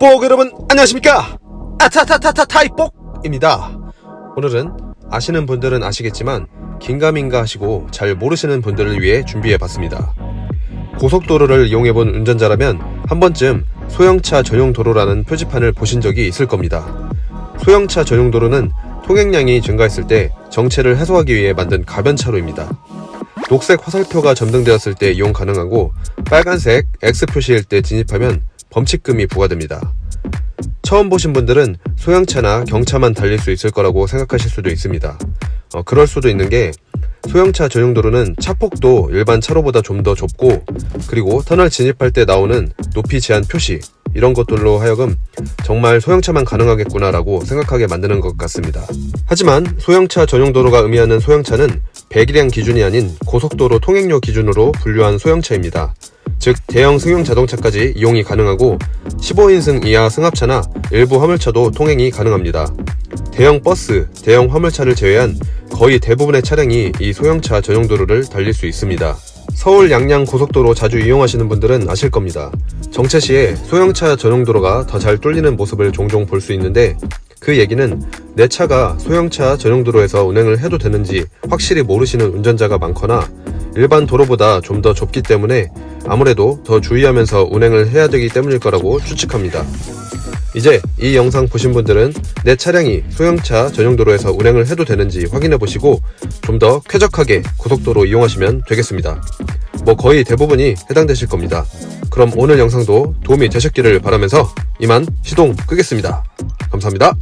타이폭 여러분 안녕하십니까? 아타타타타 타이폭입니다. 오늘은 아시는 분들은 아시겠지만 긴가민가 하시고 잘 모르시는 분들을 위해 준비해봤습니다. 고속도로를 이용해본 운전자라면 한 번쯤 소형차 전용 도로라는 표지판을 보신 적이 있을 겁니다. 소형차 전용 도로는 통행량이 증가했을 때 정체를 해소하기 위해 만든 가변차로입니다. 녹색 화살표가 점등되었을 때 이용 가능하고 빨간색 X 표시일 때 진입하면 범칙금이 부과됩니다. 처음 보신 분들은 소형차나 경차만 달릴 수 있을 거라고 생각하실 수도 있습니다. 어, 그럴 수도 있는 게 소형차 전용 도로는 차폭도 일반 차로보다 좀 더 좁고 그리고 터널 진입할 때 나오는 높이 제한 표시 이런 것들로 하여금 정말 소형차만 가능하겠구나라고 생각하게 만드는 것 같습니다. 하지만 소형차 전용 도로가 의미하는 소형차는 배기량 기준이 아닌 고속도로 통행료 기준으로 분류한 소형차입니다. 즉 대형 승용 자동차까지 이용이 가능하고 15인승 이하 승합차나 일부 화물차도 통행이 가능합니다. 대형 버스, 대형 화물차를 제외한 거의 대부분의 차량이 이 소형차 전용 도로를 달릴 수 있습니다. 서울 양양 고속도로 자주 이용하시는 분들은 아실 겁니다. 정체 시에 소형차 전용 도로가 더 잘 뚫리는 모습을 종종 볼 수 있는데 그 얘기는 내 차가 소형차 전용 도로에서 운행을 해도 되는지 확실히 모르시는 운전자가 많거나 일반 도로보다 좀 더 좁기 때문에 아무래도 더 주의하면서 운행을 해야 되기 때문일 거라고 추측합니다. 이제 이 영상 보신 분들은 내 차량이 소형차 전용 도로에서 운행을 해도 되는지 확인해 보시고 좀 더 쾌적하게 고속도로 이용하시면 되겠습니다. 뭐 거의 대부분이 해당되실 겁니다. 그럼 오늘 영상도 도움이 되셨기를 바라면서 이만 시동 끄겠습니다. 감사합니다.